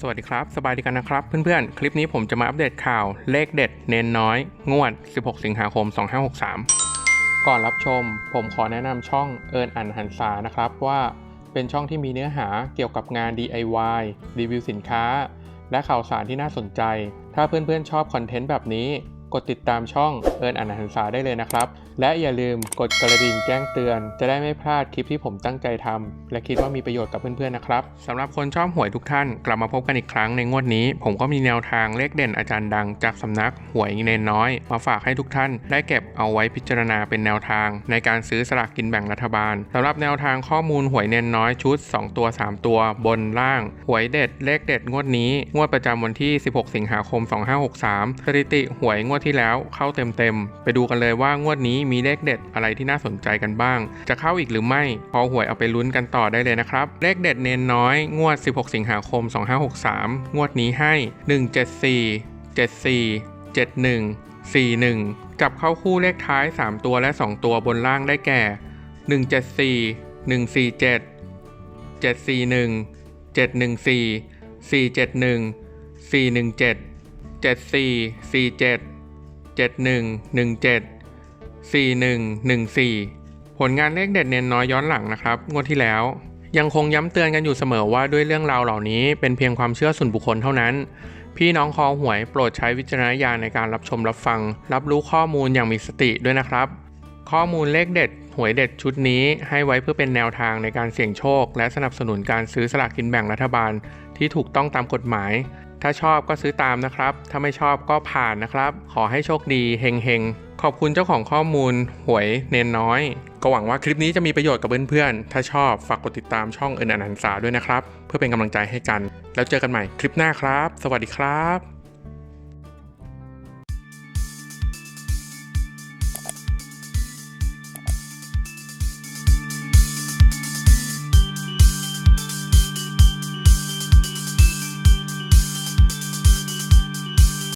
สวัสดีครับ สบายดีกันนะครับ เพื่อนๆ คลิปนี้ผมจะมาอัปเดตข่าวเลขเด็ด เน้นน้อย งวด 16 สิงหาคม 2563 ก่อนรับชม ผมขอแนะนำช่องเอิญอันหันษานะครับว่าเป็นช่องที่มีเนื้อหาเกี่ยวกับงาน DIY รีวิวสินค้า และข่าวสารที่น่าสนใจ ถ้าเพื่อนๆ ชอบคอนเทนต์แบบนี้ กดติดตามช่องเอิญอันหันษาได้เลยนะครับ และอย่าลืมกดกระดิ่งแจ้งเตือน จะได้ไม่พลาดคลิปที่ผมตั้งใจทำและคิดว่ามีประโยชน์กับเพื่อนๆนะครับสำหรับคนชอบหวยทุกท่าน กลับมาพบกันอีกครั้งในงวดนี้ ผมก็มีแนวทางเลขเด่นอาจารย์ดังจากสำนักหวยเนนน้อย มาฝากให้ทุกท่าน ได้เก็บเอาไว้พิจารณาเป็นแนวทาง ในการซื้อสลากกินแบ่งรัฐบาลสำหรับแนวทางข้อมูลหวยเนนน้อยชุด 2 ตัว 3 ตัวบนล่างหวยเด็ดเลขเด็ดงวดนี้ งวดประจำวันที่ 16 สิงหาคม 2563สถิติหวยงวดที่แล้วเข้าเต็มๆ ไปดูกันเลยว่างวดนี้มีเลขเด็ดอะไรที่น่าสนใจกันบ้าง จะเข้าอีกหรือไม่ พอหวยเอาไปลุ้นกันต่อได้เลยนะครับ เลขเด็ดเนนน้อย งวด 16 สิงหาคม 2563 งวดนี้ให้ 174 74 71 41 จับเข้าคู่เลขท้าย 3 ตัวและ 2 ตัวบนล่างได้แก่ 174 147 741 714 471 417 74 47 7117 4114 ผลงานเลขเด็ดเน้นน้อยย้อนหลังนะครับงวดที่แล้ว ยังคงย้ำเตือนกันอยู่เสมอว่าด้วยเรื่องราวเหล่านี้เป็นเพียงความเชื่อส่วนบุคคลเท่านั้น พี่น้องคอหวยโปรดใช้วิจารณญาณในการรับชมรับฟัง รับรู้ข้อมูลอย่างมีสติด้วยนะครับข้อมูลเลขเด็ด หวยเด็ดชุดนี้ให้ไว้เพื่อเป็นแนวทางในการเสี่ยงโชค และสนับสนุนการซื้อสลากกินแบ่งรัฐบาล ที่ถูกต้องตามกฎหมาย ถ้าชอบก็ซื้อตามนะครับ ถ้าไม่ชอบก็ผ่านนะครับ ขอให้โชคดีเฮงเฮงๆ ขอบคุณเจ้าของข้อมูล หวยเนนน้อย ก็หวังว่าคลิปนี้จะมีประโยชน์กับเพื่อนๆ ถ้าชอบฝากกดติดตามช่องเอินอนันสาด้วยนะครับ เพื่อเป็นกำลังใจให้กัน แล้วเจอกันใหม่คลิปหน้าครับ สวัสดีครับ